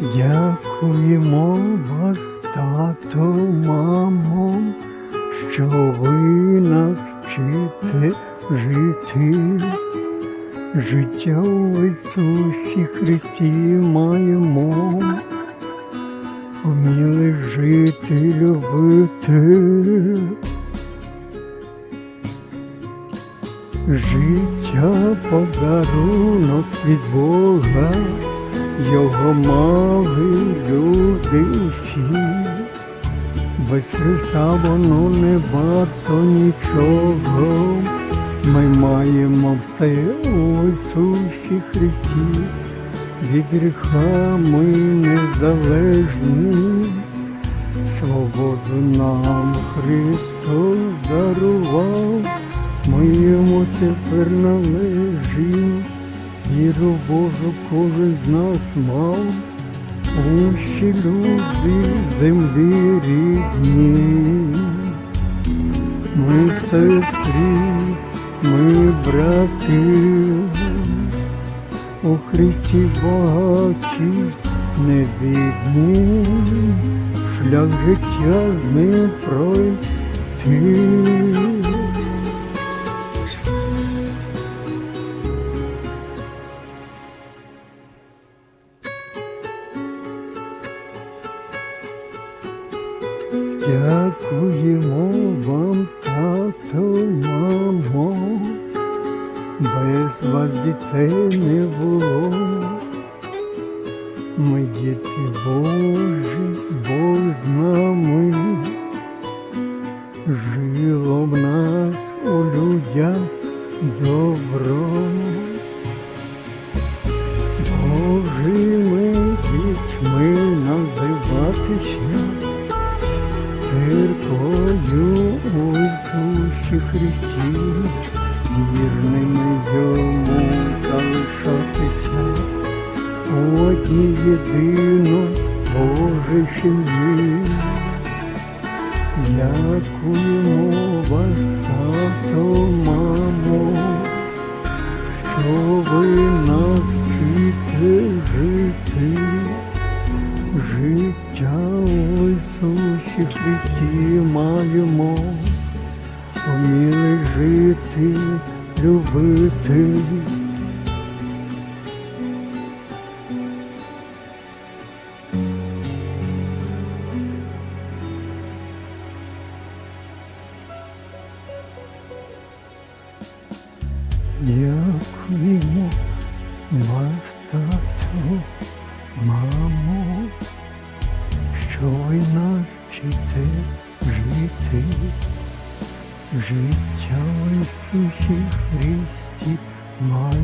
Дякуємо вас, тато, мамо, що ви нас вчите жити. Життя в Ісусі Христі маємо, вміли жити, любити. Життя подарунок від Бога, його мали люди. Без Христа воно не варто нічого. Ми маємо все у Ісусі Христі, від гріха ми незалежні, свободу нам Христос дарував, ми йому тепер належимо, віру Божу кожен з нас мав, усі люди землі рідні. Ми сестрі, ми брати, у Христі багаті не бідні, шлях життя з ним пройти. Дякуємо вам, тато, мамо, без вас дітей не було. Ми діти Божі, Бог з нами, жило в нас у людях добро. Божими дітьми називатися церквою у Ісусі Христі, вірними йому залишатися у одній єдино Божій сім'ї. Дякуємо вас, Життя у Ісусі Христі маємо, вміли жити, любити. Дякуємо вас, тато, мамо, що ви нас жити, життя в Ісусі Христі маємо,